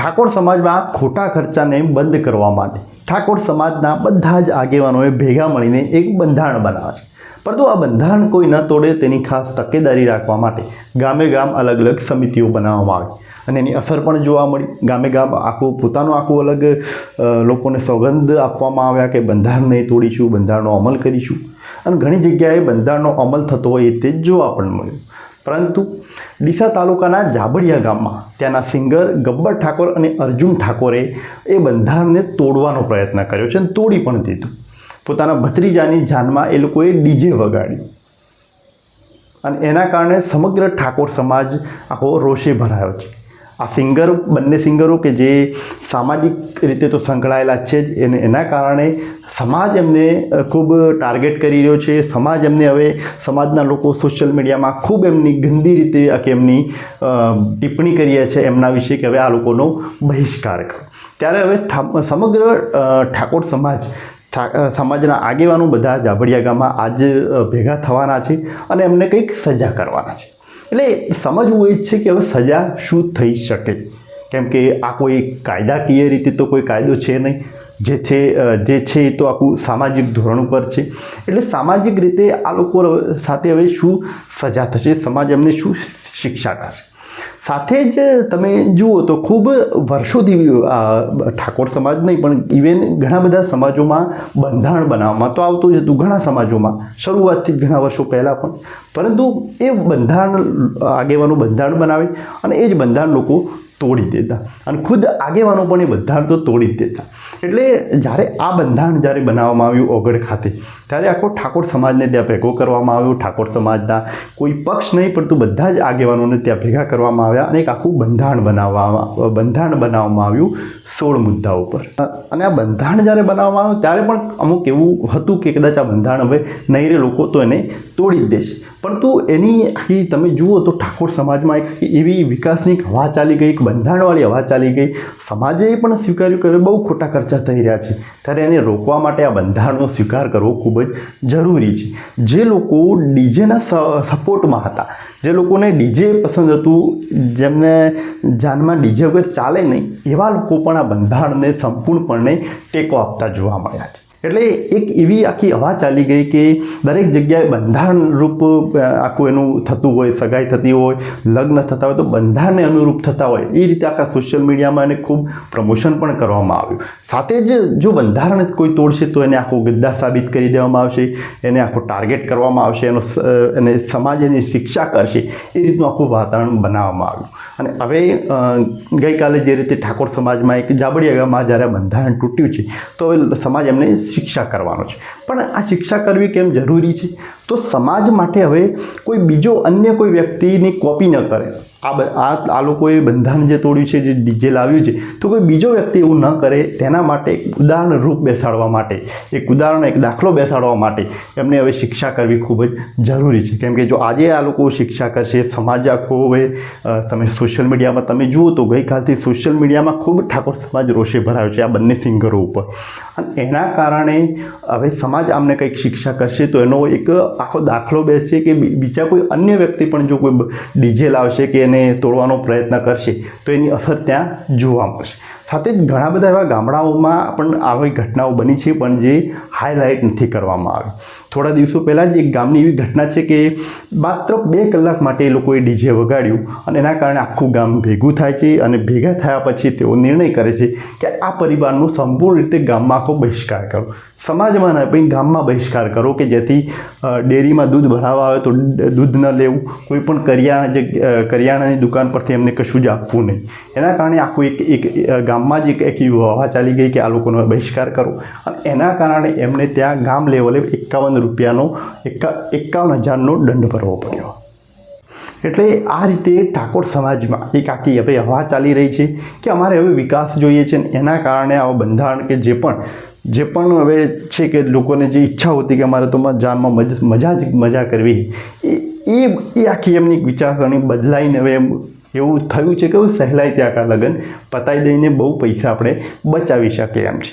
ઠાકોર સમાજમાં ખોટા ખર્ચાને બંધ કરવા માટે ઠાકોર સમાજના બધા જ આગેવાનોએ ભેગા મળીને એક બંધારણ બનાવે છે. પરંતુ આ બંધારણ કોઈ ન તોડે તેની ખાસ તકેદારી રાખવા માટે ગામે ગામ અલગ અલગ સમિતિઓ બનાવવામાં આવી. અને એની અસર પણ જોવા મળી. ગામે ગામ આખું પોતાનું આખું અલગ લોકોને સોગંદ આપવામાં આવ્યા કે બંધારણ નહીં તોડીશું, બંધારણનો અમલ કરીશું. અને ઘણી જગ્યાએ બંધારણનો અમલ થતો હોય તે જોવા પણ મળ્યું. પરંતુ ડીસા તાલુકાના જાબડિયા ગામમાં ત્યાંના સિંગર ગબ્બર ઠાકોર અને અર્જુન ઠાકોરે એ બંધારણને તોડવાનો પ્રયત્ન કર્યો છે અને તોડી પણ દીધું. પોતાના ભત્રીજાની જાનમાં એ લોકોએ ડીજે વગાડ્યું અને એના કારણે સમગ્ર ઠાકોર સમાજ આખો રોષે ભરાયો છે. આ સિંગર બંને સિંગરો કે જે સામાજિક રીતે તો સંકળાયેલા છે જ, એને એના કારણે સમાજ એમને ખૂબ ટાર્ગેટ કરી રહ્યો છે. સમાજ એમને હવે સમાજના લોકો સોશિયલ મીડિયામાં ખૂબ એમની ગંદી રીતે કે એમની ટિપ્પણી કરી રહ્યા છે એમના વિશે કે હવે આ લોકોનો બહિષ્કાર કરો. ત્યારે હવે સમગ્ર ઠાકોર સમાજ સમાજના આગેવાનો બધા જાબડિયા ગામમાં આજ ભેગા થવાના છે અને એમને કંઈક સજા કરવાના છે. એટલે સમજવું એ જ છે કે હવે સજા શું થઈ શકે? કેમ કે આ કોઈ કાયદાકીય રીતે તો કોઈ કાયદો છે નહીં. જે છે જે છે એ તો આખું સામાજિક ધોરણ ઉપર છે. એટલે સામાજિક રીતે આ લોકો સાથે હવે શું સજા થશે? સમાજ એમને શું શિક્ષા કરશે સાથે જ તમે જુઓ તો ખૂબ વર્ષોથી ઠાકોર સમાજ નહીં, પણ ઇવેન ઘણા બધા સમાજોમાં બંધારણ બનાવવામાં તો આવતું જ હતું. ઘણા સમાજોમાં. શરૂઆતથી ઘણા વર્ષો પહેલાં પણ. પરંતુ એ બંધારણ આગેવાનો બંધારણ બનાવે અને એ જ બંધારણ લોકો તોડી દેતા અને ખુદ આગેવાનો પણ એ બંધારણ તો તોડી જ દેતા. એટલે જ્યારે આ બંધારણ જ્યારે બનાવવામાં આવ્યું ઓગળ ખાતે, ત્યારે આખો ઠાકોર સમાજને ત્યાં ભેગો કરવામાં આવ્યો. ઠાકોર સમાજના કોઈ પક્ષ નહીં, પરંતુ બધા જ આગેવાનોને ત્યાં ભેગા કરવામાં આવ્યા અને એક આખું બંધારણ બનાવવામાં બંધારણ બનાવવામાં આવ્યું સોળ મુદ્દા ઉપર. અને આ બંધારણ જ્યારે બનાવવામાં આવ્યું, ત્યારે પણ અમુક એવું હતું કે કદાચ આ બંધારણ હવે નહીં રે લોકો તો એને તોડી જ દેશે. પરંતુ એની આખી તમે જુઓ તો ઠાકોર સમાજમાં એક એવી વિકાસની એક હવા ચાલી ગઈ, એક બંધારણવાળી હવા ચાલી ગઈ. સમાજે પણ સ્વીકાર્યું કે બહુ ખોટા ખર્ચા થઈ રહ્યા છે. ત્યારે એને રોકવા માટે આ બંધારણનો સ્વીકાર કરવો ખૂબ જ જરૂરી છે. જે લોકો ડીજેના સપોર્ટમાં હતા, જે લોકોને ડીજે પસંદ હતું, જેમને જાનમાં ડીજે વગર ચાલે નહીં, એવા લોકો પણ આ બંધારણને સંપૂર્ણપણે ટેકો આપતા જોવા મળ્યા છે. એટલે એક એવી આખી હવા ચાલી ગઈ કે દરેક જગ્યાએ બંધારણ રૂપ આખું એનું થતું હોય, સગાઈ થતી હોય, લગ્ન થતા હોય, તો બંધારણને અનુરૂપ થતા હોય. એ રીતે આખા સોશિયલ મીડિયામાં એને ખૂબ પ્રમોશન પણ કરવામાં આવ્યું. સાથે જ જો બંધારણ કોઈ તોડશે, તો એને આખો ગદ્દાર સાબિત કરી દેવામાં આવશે, એને આખો ટાર્ગેટ કરવામાં આવશે, એનો એને સમાજ એની શિક્ષા કરશે, એ રીતનું આખું વાતાવરણ બનાવવામાં આવ્યું. અને હવે ગઈકાલે જે રીતે ઠાકોર સમાજમાં એક જાબડિયા ગામમાં જ્યારે બંધારણ તૂટ્યું છે, તો હવે સમાજ એમને શિક્ષા કરવાનો છે. પણ આ શિક્ષા કરવી કેમ જરૂરી છે? તો સમાજ માટે હવે કોઈ બીજો અન્ય કોઈ વ્યક્તિની કોપી ન કરે. આ આ આ લોકોએ બંધારણ જે તોડ્યું છે, જે ડીજે લાવ્યું છે, તો કોઈ બીજો વ્યક્તિ એવું ન કરે તેના માટે એક ઉદાહરણ રૂપ બેસાડવા માટે, એક ઉદાહરણ, એક દાખલો બેસાડવા માટે એમને હવે શિક્ષા કરવી ખૂબ જ જરૂરી છે. કેમ કે જો આજે આ લોકો શિક્ષા કરશે, સમાજ આખો હવે તમે સોશિયલ મીડિયામાં તમે જુઓ તો ગઈકાલથી સોશિયલ મીડિયામાં ખૂબ ઠાકોર સમાજ રોષે ભરાયો છે આ બંને સિંગરો ઉપર. અને એના કારણે હવે સમાજ આમને કંઈક શિક્ષા કરશે તો એનો એક આખો દાખલો બેસશે કે બીજા કોઈ અન્ય વ્યક્તિ પણ જો કોઈ ડીજે લાવશે કે એને તોડવાનો પ્રયત્ન કરશે, તો એની અસર ત્યાં જોવા મળશે. સાથે જ ઘણા બધા એવા ગામડાઓમાં પણ આવી ઘટનાઓ બની છે, પણ જે હાઇલાઇટ નથી કરવામાં આવી. થોડા દિવસો પહેલાં જ એક ગામની એવી ઘટના છે કે માત્ર બે કલાક માટે એ લોકોએ ડીજે વગાડ્યું અને એના કારણે આખું ગામ ભેગું થાય છે અને ભેગા થયા પછી તેઓ નિર્ણય કરે છે કે આ પરિવારનો સંપૂર્ણ રીતે ગામમાં આખો બહિષ્કાર કરો. સમાજમાં ના પણ ગામમાં બહિષ્કાર કરો કે જેથી ડેરીમાં દૂધ ભરાવા આવે તો દૂધ ન લેવું. કોઈ પણ કરિયાણા જે કરિયાણાની દુકાન પરથી એમને કશું જ આપવું નહીં. એના કારણે આખું એક એક ગામમાં જ એક એક હવા ચાલી ગઈ કે આ લોકોનો બહિષ્કાર કરો. અને એના કારણે એમને ત્યાં ગામ લેવલે એકાવન રૂપિયાનો એકા એકાવન હજારનો દંડ ભરવો પડ્યો. એટલે આ રીતે ઠાકોર સમાજમાં એક આખી હવે હવા ચાલી રહી છે કે અમારે હવે વિકાસ જોઈએ છે ને એના કારણે આવા બંધારણ કે જે પણ જે પણ હવે છે કે લોકોને જે ઈચ્છા હોતી કે અમારે તો જાનમાં મજા જ મજા કરવી એ એ આખી એમની વિચારસરણી બદલાઈને હવે એમ એવું થયું છે કે હવે ત્યાં કા લગ્ન પતાવી દઈને બહુ પૈસા આપણે બચાવી શકીએ એમ છે.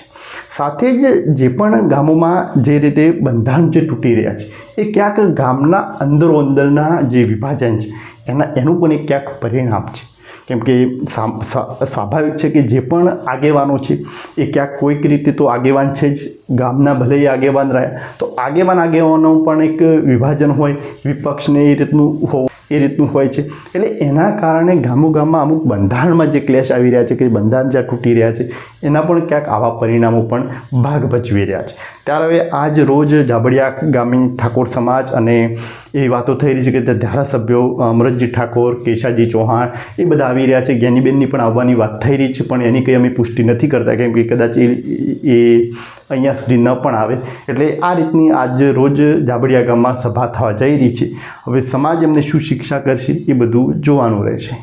સાથે જ જે પણ ગામોમાં જે રીતે બંધારણ જે તૂટી રહ્યા છે, એ ક્યાંક ગામના અંદરો અંદરના જે વિભાજન છે, એના, એનું પણ એક ક્યાંક પરિણામ છે. કેમ કે સ્વાભાવિક છે કે જે પણ આગેવાનો છે, એ ક્યાંક કોઈક રીતે તો આગેવાન છે જ. ગામના ભલે આગેવાન રહ્યા, તો આગેવાન આગેવાનો પણ એક વિભાજન હોય, વિપક્ષને એ રીતનું હોવું એ રીતનું હોય છે. એટલે એના કારણે ગામો ગામમાં અમુક બંધારણમાં જે ક્લેશ આવી રહ્યા છે કે બંધારણ જ્યાં તૂટી રહ્યા છે, એના પણ ક્યાંક આવા પરિણામો પણ ભાગ ભજવી રહ્યા છે. ત્યારે આજ રોજ જાબડિયા ગામી ઠાકોર સમાજ અને એ વાતો થઈ રહી છે કે ધારાસભ્યો અમરતજી ઠાકોર, કેશાજી ચૌહાણ એ બધા આવી રહ્યા છે. જ્ઞાનીબેનની પણ આવવાની વાત થઈ રહી છે, પણ એની કંઈ અમે પુષ્ટિ નથી કરતા, કેમ કે કદાચ એ એ અહીંયા સુધી ન પણ આવે. એટલે આ રીતની આજ રોજ જાબડિયા ગામમાં સભા થવા જઈ રહી છે. હવે સમાજ એમને શું શિક્ષા કરશે એ બધું જોવાનું રહેશે.